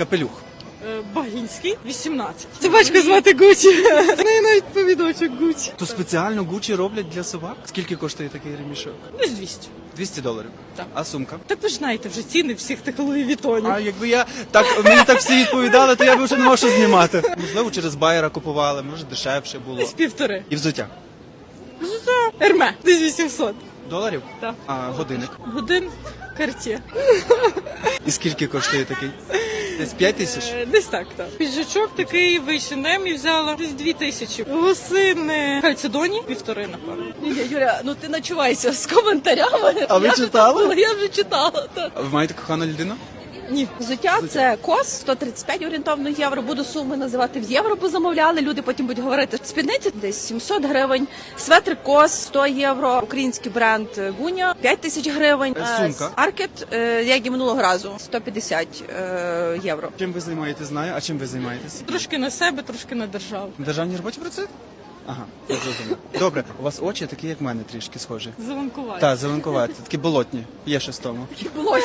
капелюх. Е, Багінський, 18. Собачку звати Гуті. В неї навіть повідочок Гуті. То спеціально Гучі роблять для собак? Скільки коштує такий ремішок? Десь 200. 200 доларів. Так. А сумка? Так ви ж знаєте вже ціни всіх тих Луї Вітонів. А якби я так мені так всі відповідали, то я б вже не мав що знімати. Можливо, через байера купували, може дешевше було. Десь півтори. І взуття. Ерме, десь 800. Доларів? Так. А годинник. Годин карті. І скільки коштує такий? Десь 5 тисяч? Е, Десь так, так. Піджачок такий нем і взяла десь дві тисячі. Лосини Хальцедоні півтори, напевно. Ні, Юля, ну ти начувайся з коментарями. А ви я вже читали? була, Я вже читала. Так. А ви маєте кохану людину? Ні. Взуття це кос 135 орієнтовно євро. Буду суми називати в євро, бо замовляли. Люди потім будуть говорити. Спідниця десь 700 гривень. Светр кос 100 євро. Український бренд Гуня 5 тисяч гривень. Е, сумка? Аркет, е, як і минулого разу, 150 е, євро. Чим ви займаєтесь, знаю. А чим ви займаєтесь? Трошки на себе, трошки на державу. На державній роботі працюєте? Ага, я зрозумів. Добре, у вас очі такі, як в мене, трішки схожі. Зеленкувати. Так, зеленкуваті, такі болотні. Є щось в тому. Було